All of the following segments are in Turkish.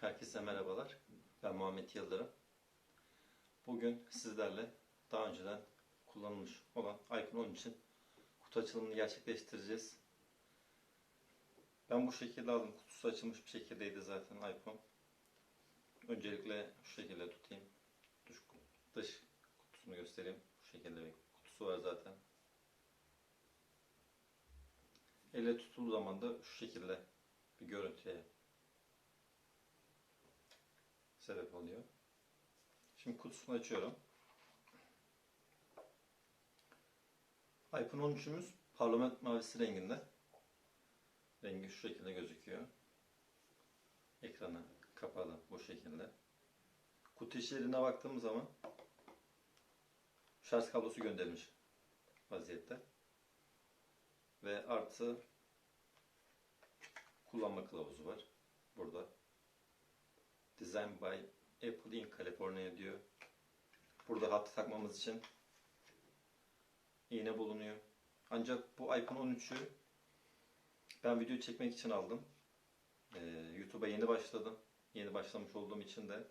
Herkese merhabalar. Ben Muhammed Yıldırım. Bugün sizlerle daha önceden kullanılmış olan iPhone 10 için kutu açılımını gerçekleştireceğiz. Ben bu şekilde aldım. Kutusu açılmış bir şekildeydi zaten iPhone. Öncelikle şu şekilde tutayım. Dış, dış kutusunu göstereyim. Bu şekilde bir kutusu var zaten. Elle tutulduğu zaman da şu şekilde bir görüntüye sebep oluyor. Şimdi kutusunu açıyorum. iPhone 13'ümüz parlament mavisi renginde. Rengi şu şekilde gözüküyor. Ekranı kapalı bu şekilde. Kutu içeriğine baktığımız zaman şarj kablosu gönderilmiş vaziyette. Ve artı kullanma kılavuzu var. Burada. Design by Apple in California diyor. Burada hattı takmamız için iğne bulunuyor. Ancak bu iPhone 13'ü ben video çekmek için aldım. Ee, YouTube'a yeni başladım. Yeni başlamış olduğum için de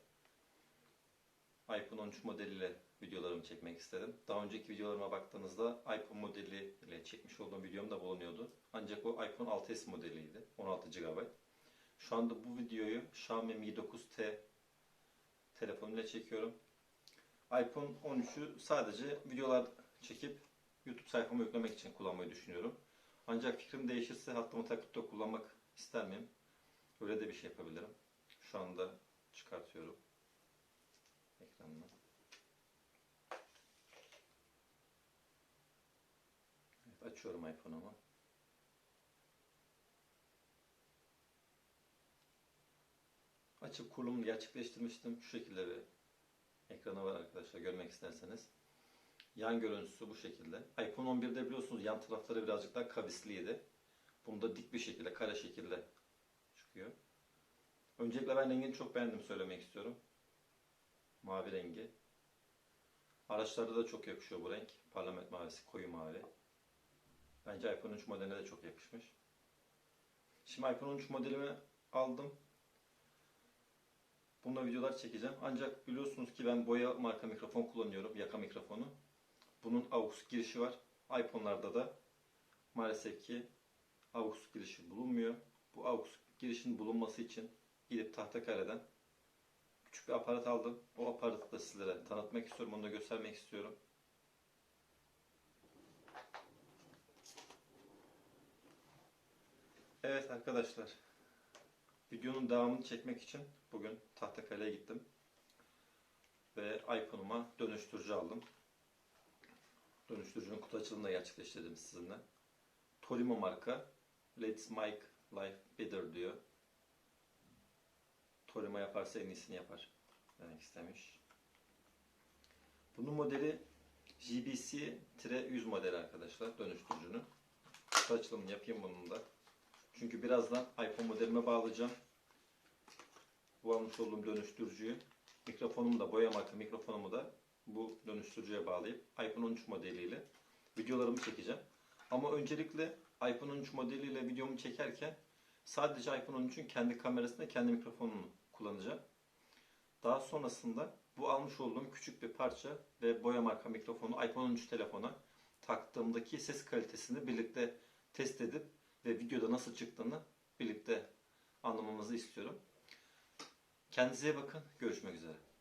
iPhone 13 modeliyle videolarımı çekmek istedim. Daha önceki videolarıma baktığınızda iPhone modeliyle çekmiş olduğum videom da bulunuyordu. Ancak o iPhone 6s modeliydi. 16 GB. Şu anda bu videoyu Xiaomi Mi 9T telefonuyla çekiyorum. iPhone 13'ü sadece videolar çekip YouTube sayfama yüklemek için kullanmayı düşünüyorum. Ancak fikrim değişirse hattımı takıp da kullanmak ister miyim? Öyle de bir şey yapabilirim. Şu anda çıkartıyorum ekranını. Evet, açıyorum iPhone'umu. Açıp kurulumunu gerçekleştirmiştim. Şu şekilde bir ekranı var arkadaşlar görmek isterseniz. Yan görüntüsü bu şekilde. iPhone 11'de biliyorsunuz yan tarafları birazcık daha kavisliydi. Bunda dik bir şekilde, kare şekilde çıkıyor. Öncelikle ben rengini çok beğendim söylemek istiyorum. Mavi rengi. Araçlarda da çok yakışıyor bu renk. Parlament mavisi, koyu mavi. Bence iPhone 13 modeline de çok yakışmış. Şimdi iPhone 13 modelimi aldım. Bununla videolar çekeceğim. Ancak biliyorsunuz ki ben boya marka mikrofon kullanıyorum. Yaka mikrofonu. Bunun AUX girişi var. iPhone'larda da maalesef ki AUX girişi bulunmuyor. Bu AUX girişin bulunması için gidip Tahtakale'den küçük bir aparat aldım. O aparatı da sizlere tanıtmak istiyorum. Onu da göstermek istiyorum. Evet arkadaşlar. Videonun devamını çekmek için bugün Tahtakale'ye gittim. Ve iPhone'uma dönüştürücü aldım. Dönüştürücünün kutu açılımını gerçekleştirdim sizinle. Torimo marka. Let's make life better diyor. Torimo yaparsa en iyisini yapar. Demek istemiş. Bunun modeli JBC-100 modeli arkadaşlar dönüştürücünün. Kutu açılımını yapayım bunun da. Birazdan iPhone modelime bağlayacağım. Bu almış olduğum dönüştürücüyü. Mikrofonumu da boya marka mikrofonumu da bu dönüştürücüye bağlayıp iPhone 13 modeliyle videolarımı çekeceğim. Ama öncelikle iPhone 13 modeliyle videomu çekerken sadece iPhone 13'ün kendi kamerasında kendi mikrofonunu kullanacağım. Daha sonrasında bu almış olduğum küçük bir parça ve boya marka mikrofonu iPhone 13 telefona taktığımdaki ses kalitesini birlikte test edip ve videoda nasıl çıktığını birlikte anlamamızı istiyorum. Kendinize bakın. Görüşmek üzere.